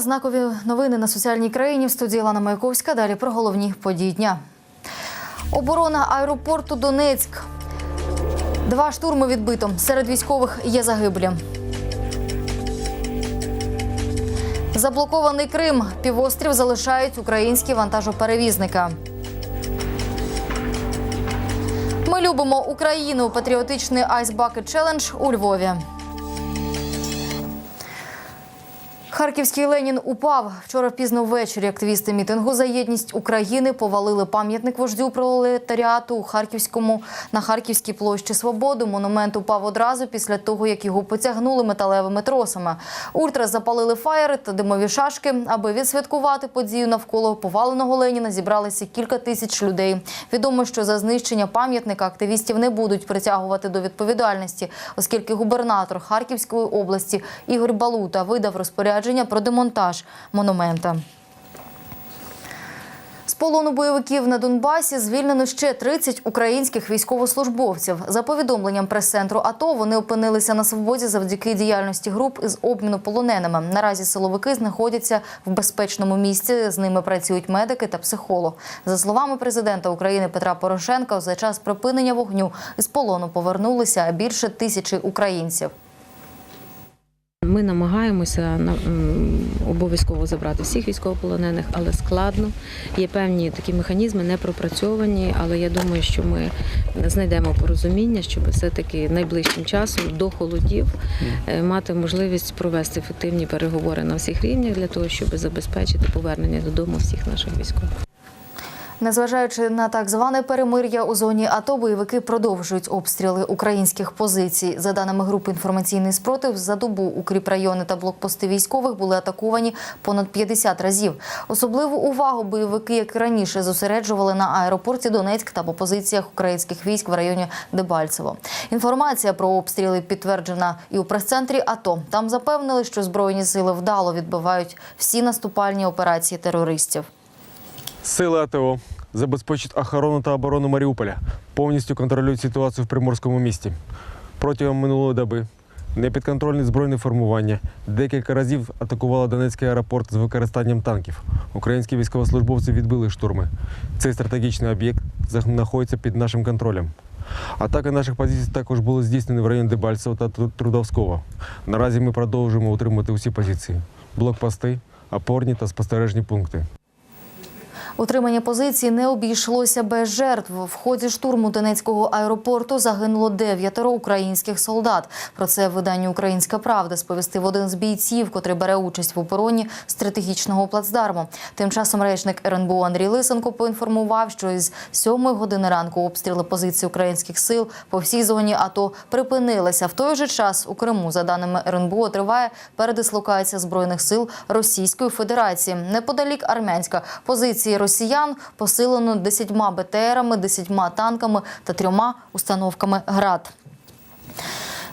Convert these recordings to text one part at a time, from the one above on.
Знакові новини на соціальній країні в студії Лана Маяковська. Далі про головні події дня. Оборона аеропорту Донецьк. Два штурми відбито. Серед військових є загиблі. Заблокований Крим. Півострів залишають українські вантажоперевізники. Ми любимо Україну. Патріотичний Bucket Challenge у Львові. Харківський Ленін упав. Вчора пізно ввечері активісти мітингу за єдність України повалили пам'ятник вождю пролетаріату у Харківському на Харківській площі Свободи. Монумент упав одразу після того, як його потягнули металевими тросами. Ультра запалили фаєри та димові шашки. Аби відсвяткувати подію навколо поваленого Леніна зібралися кілька тисяч людей. Відомо, що за знищення пам'ятника активістів не будуть притягувати до відповідальності, оскільки губернатор Харківської області Ігор Балута видав розпорядження про демонтаж монумента. З полону бойовиків на Донбасі звільнено ще 30 українських військовослужбовців. За повідомленням прес-центру АТО, вони опинилися на свободі завдяки діяльності груп із обміну полоненими. Наразі силовики знаходяться в безпечному місці. З ними працюють медики та психолог. За словами президента України Петра Порошенка, за час припинення вогню із полону повернулися більше тисячі українців. Ми намагаємося на- обов'язково забрати всіх військовополонених, але складно. Є певні такі механізми не пропрацьовані, але я думаю, що ми знайдемо порозуміння, щоб все-таки найближчим часом до холодів е, мати можливість провести ефективні переговори на всіх рівнях для того, щоб забезпечити повернення додому всіх наших військових. Незважаючи на так зване перемир'я у зоні АТО, бойовики продовжують обстріли українських позицій. За даними групи інформаційний спротив, за добу укріпрайони та блокпости військових були атаковані понад 50 разів. Особливу увагу бойовики, як і раніше, зосереджували на аеропорті Донецьк та по позиціях українських військ в районі Дебальцево. Інформація про обстріли підтверджена і у прес-центрі АТО. Там запевнили, що збройні сили вдало відбивають всі наступальні операції терористів. Сили АТО забезпечать охорону та оборону Маріуполя, повністю контролюють ситуацію в Приморському місті. Протягом минулої доби непідконтрольні збройні формування декілька разів атакували Донецький аеропорт з використанням танків. Українські військовослужбовці відбили штурми. Цей стратегічний об'єкт знаходиться під нашим контролем. Атаки наших позицій також були здійснені в районі Дебальцево та Трудовського. Наразі ми продовжуємо утримувати усі позиції: блокпости, опорні та спостережні пункти. Утримання позицій не обійшлося без жертв. В ході штурму Донецького аеропорту загинуло дев'ятеро українських солдат. Про це видання Українська Правда сповістив один з бійців, котрий бере участь в обороні стратегічного плацдарму. Тим часом речник РНБО Андрій Лисенко поінформував, що із сьомої години ранку обстріли позицій українських сил по всій зоні АТО припинилися. В той же час у Криму, за даними РНБО, триває передислокація збройних сил Російської Федерації. Неподалік Армянська позиції росіян посилено 10 БТРами, 10 танками та трьома установками ГРАД.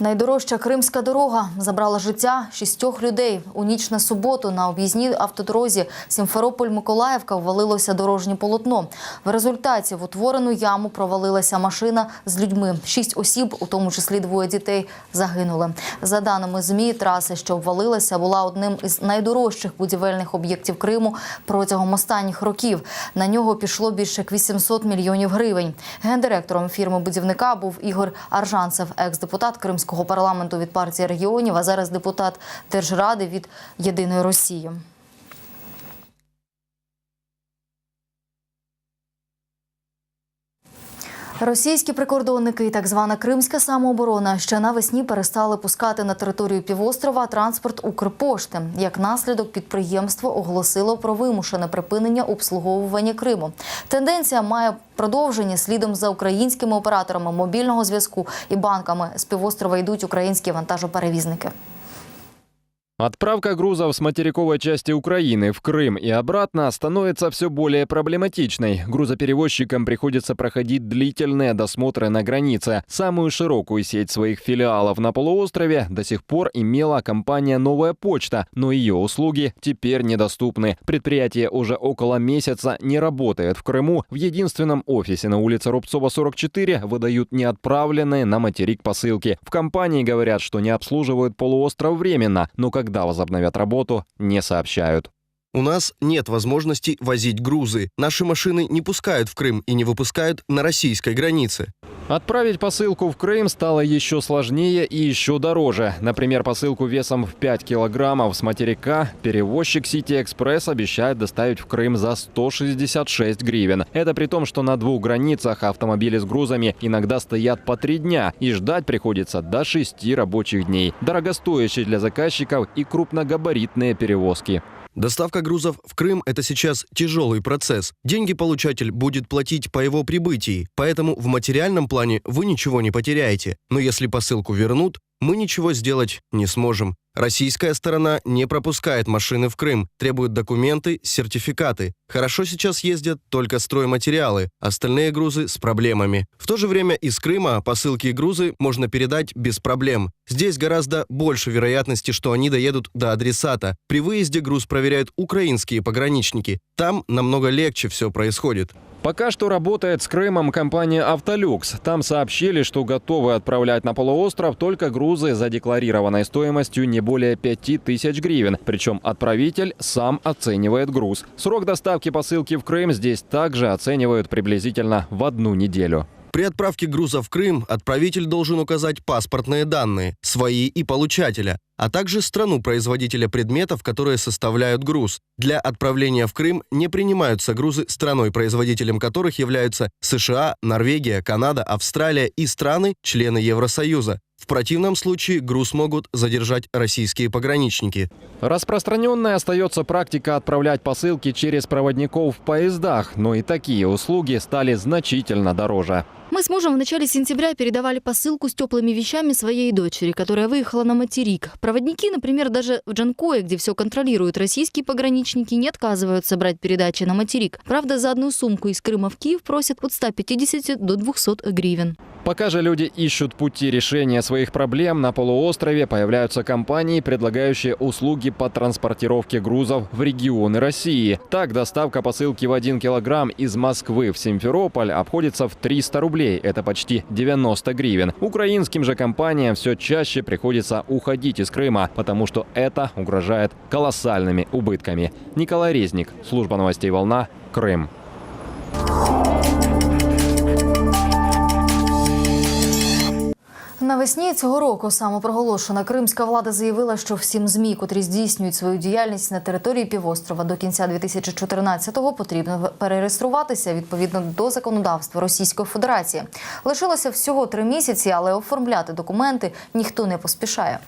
Найдорожча кримська дорога забрала життя шістьох людей. У ніч на суботу на об'їзній автодорозі Сімферополь-Миколаївка ввалилося дорожнє полотно. В результаті в утворену яму провалилася машина з людьми. Шість осіб, у тому числі двоє дітей, загинули. За даними ЗМІ, траса, що обвалилася, була одним із найдорожчих будівельних об'єктів Криму протягом останніх років. На нього пішло більше як 800 мільйонів гривень. Гендиректором фірми будівника був Ігор Аржанцев, екс-депутат Кримського парламенту від партії регіонів, а зараз депутат Держради від Єдиної Росії. Російські прикордонники і так звана кримська самооборона ще навесні перестали пускати на територію півострова транспорт Укрпошти. Як наслідок, підприємство оголосило про вимушене припинення обслуговування Криму. Тенденція має продовження слідом за українськими операторами мобільного зв'язку і банками з півострова йдуть українські вантажоперевізники. Отправка грузов с материковой части Украины в Крым и обратно становится все более проблематичной. Грузоперевозчикам приходится проходить длительные досмотры на границе. Самую широкую сеть своих филиалов на полуострове до сих пор имела компания «Новая почта», но ее услуги теперь недоступны. Предприятие уже около месяца не работает в Крыму. В единственном офисе на улице Рубцова, 44 выдают неотправленные на материк посылки. В компании говорят, что не обслуживают полуостров временно, но когда когда возобновят работу, не сообщают. У нас нет возможности возить грузы. Наши машины не пускают в Крым и не выпускают на российской границе. Отправить посылку в Крым стало еще сложнее и еще дороже. Например, посылку весом в 5 килограммов с материка перевозчик City Express обещает доставить в Крым за 166 гривен. Это при том, что на двух границах автомобили с грузами иногда стоят по три дня и ждать приходится до 6 рабочих дней. Дорогостоящие для заказчиков и крупногабаритные перевозки. Доставка грузов в Крым – это сейчас тяжелый процесс. Деньги получатель будет платить по его прибытии, поэтому в материальном плане вы ничего не потеряете. Но если посылку вернут, мы ничего сделать не сможем. Российская сторона не пропускает машины в Крым, требует документы, сертификаты. Хорошо сейчас ездят только стройматериалы, остальные грузы с проблемами. В то же время из Крыма посылки и грузы можно передать без проблем. Здесь гораздо больше вероятности, что они доедут до адресата. При выезде груз проверяют украинские пограничники. Там намного легче все происходит. Пока что работает с Крымом компания «Автолюкс». Там сообщили, что готовы отправлять на полуостров только грузы за декларированной стоимостью не более 5000 гривен. Причем отправитель сам оценивает груз. Срок доставки посылки в Крым здесь также оценивают приблизительно в одну неделю. При отправке груза в Крым отправитель должен указать паспортные данные, свои и получателя, а также страну производителя предметов, которые составляют груз. Для отправления в Крым не принимаются грузы, страной-производителем которых являются США, Норвегия, Канада, Австралия и страны, члены Евросоюза. В противном случае груз могут задержать российские пограничники. Распространенной остается практика отправлять посылки через проводников в поездах, но и такие услуги стали значительно дороже. Мы с мужем в начале сентября передавали посылку с теплыми вещами своей дочери, которая выехала на материк. Проводники, например, даже в Джанкое, где все контролируют, российские пограничники не отказываются брать передачи на материк. Правда, за одну сумку из Крыма в Киев просят от 150 до 200 гривен. Пока же люди ищут пути решения своих проблем, на полуострове появляются компании, предлагающие услуги по транспортировке грузов в регионы России. Так, доставка посылки в 1 килограмм из Москвы в Симферополь обходится в 300 рублей. Это почти 90 гривен. Украинским же компаниям все чаще приходится уходить из Крыма, потому что это угрожает колоссальными убытками. Николай Резник, служба новостей «Волна», Крым. Навесні цього року самопроголошена кримська влада заявила, що всім змі, котрі здійснюють свою діяльність на території півострова до кінця 2014-го, потрібно перереєструватися відповідно до законодавства Російської Федерації. Лишилося всього три місяці, але оформляти документи ніхто не поспішає.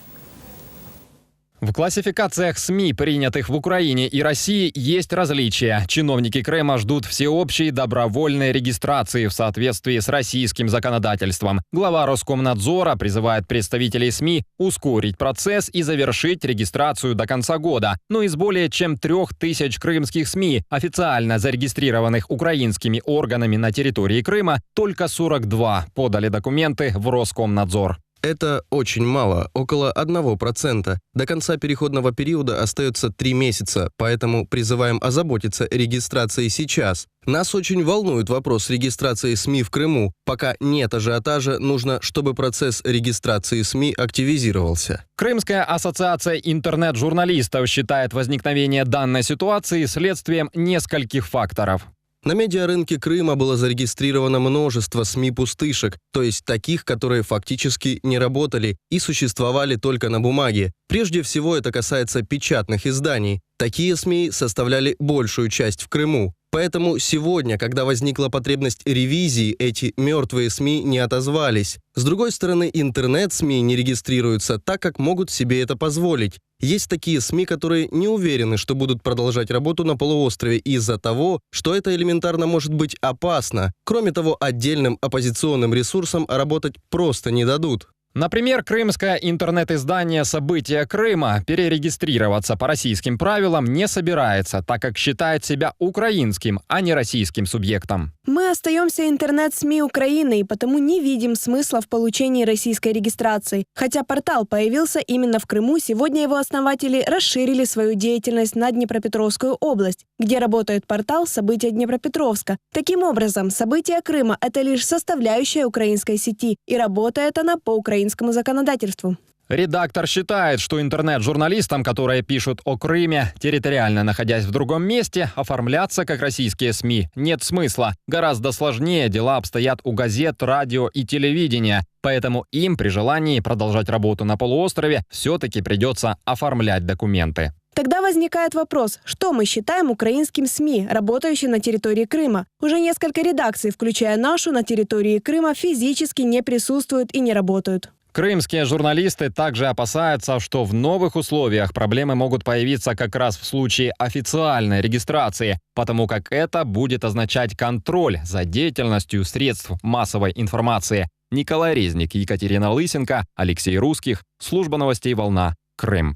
В классификациях СМИ, принятых в Украине и России, есть различия. Чиновники Крыма ждут всеобщей добровольной регистрации в соответствии с российским законодательством. Глава Роскомнадзора призывает представителей СМИ ускорить процесс и завершить регистрацию до конца года. Но из более чем трех тысяч крымских СМИ, официально зарегистрированных украинскими органами на территории Крыма, только 42 подали документы в Роскомнадзор. Это очень мало, около 1%. До конца переходного периода остается 3 месяца, поэтому призываем озаботиться регистрацией сейчас. Нас очень волнует вопрос регистрации СМИ в Крыму. Пока нет ажиотажа, нужно, чтобы процесс регистрации СМИ активизировался. Крымская ассоциация интернет-журналистов считает возникновение данной ситуации следствием нескольких факторов. На медиарынке Крыма было зарегистрировано множество СМИ-пустышек, то есть таких, которые фактически не работали и существовали только на бумаге. Прежде всего это касается печатных изданий. Такие СМИ составляли большую часть в Крыму. Поэтому сегодня, когда возникла потребность ревизии, эти мертвые СМИ не отозвались. С другой стороны, интернет-СМИ не регистрируются так, как могут себе это позволить. Есть такие СМИ, которые не уверены, что будут продолжать работу на полуострове из-за того, что это элементарно может быть опасно. Кроме того, отдельным оппозиционным ресурсам работать просто не дадут. Например, крымское интернет-издание «События Крыма» перерегистрироваться по российским правилам не собирается, так как считает себя украинским, а не российским субъектом. Мы остаемся интернет-СМИ Украины и потому не видим смысла в получении российской регистрации. Хотя портал появился именно в Крыму, сегодня его основатели расширили свою деятельность на Днепропетровскую область, где работает портал «События Днепропетровска». Таким образом, «События Крыма» — это лишь составляющая украинской сети, и работает она по украинскому законодательству. Редактор считает, что интернет-журналистам, которые пишут о Крыме, территориально находясь в другом месте, оформляться как российские СМИ нет смысла. Гораздо сложнее дела обстоят у газет, радио и телевидения. Поэтому им при желании продолжать работу на полуострове все-таки придется оформлять документы. Тогда возникает вопрос, что мы считаем украинским СМИ, работающим на территории Крыма? Уже несколько редакций, включая нашу, на территории Крыма физически не присутствуют и не работают. Крымские журналисты также опасаются, что в новых условиях проблемы могут появиться как раз в случае официальной регистрации, потому как это будет означать контроль за деятельностью средств массовой информации. Николай Резник, Екатерина Лысенко, Алексей Русских, Служба новостей «Волна», Крым.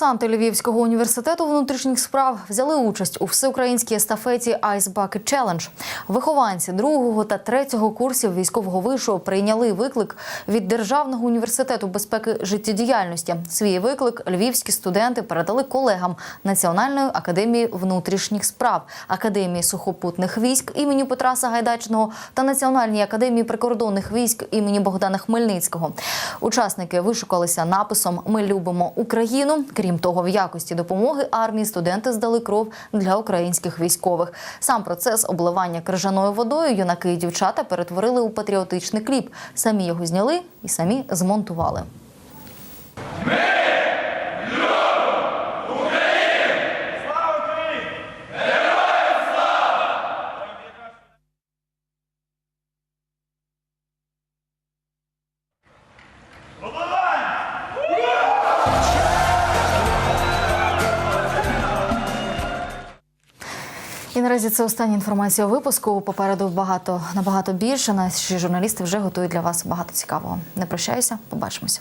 Курсанти Львівського університету внутрішніх справ взяли участь у всеукраїнській естафеті Ice Bucket Challenge. Вихованці другого та третього курсів військового вишу прийняли виклик від Державного університету безпеки життєдіяльності. Свій виклик львівські студенти передали колегам Національної академії внутрішніх справ, Академії сухопутних військ імені Петра Сагайдачного та Національній академії прикордонних військ імені Богдана Хмельницького. Учасники вишукалися написом Ми любимо Україну. Крім того, в якості допомоги армії студенти здали кров для українських військових. Сам процес обливання крижаною водою юнаки і дівчата перетворили у патріотичний кліп. Самі його зняли і самі змонтували. І наразі це остання інформація у випуску. Попереду багато набагато більше. Наші журналісти вже готують для вас багато цікавого. Не прощаюся, побачимося.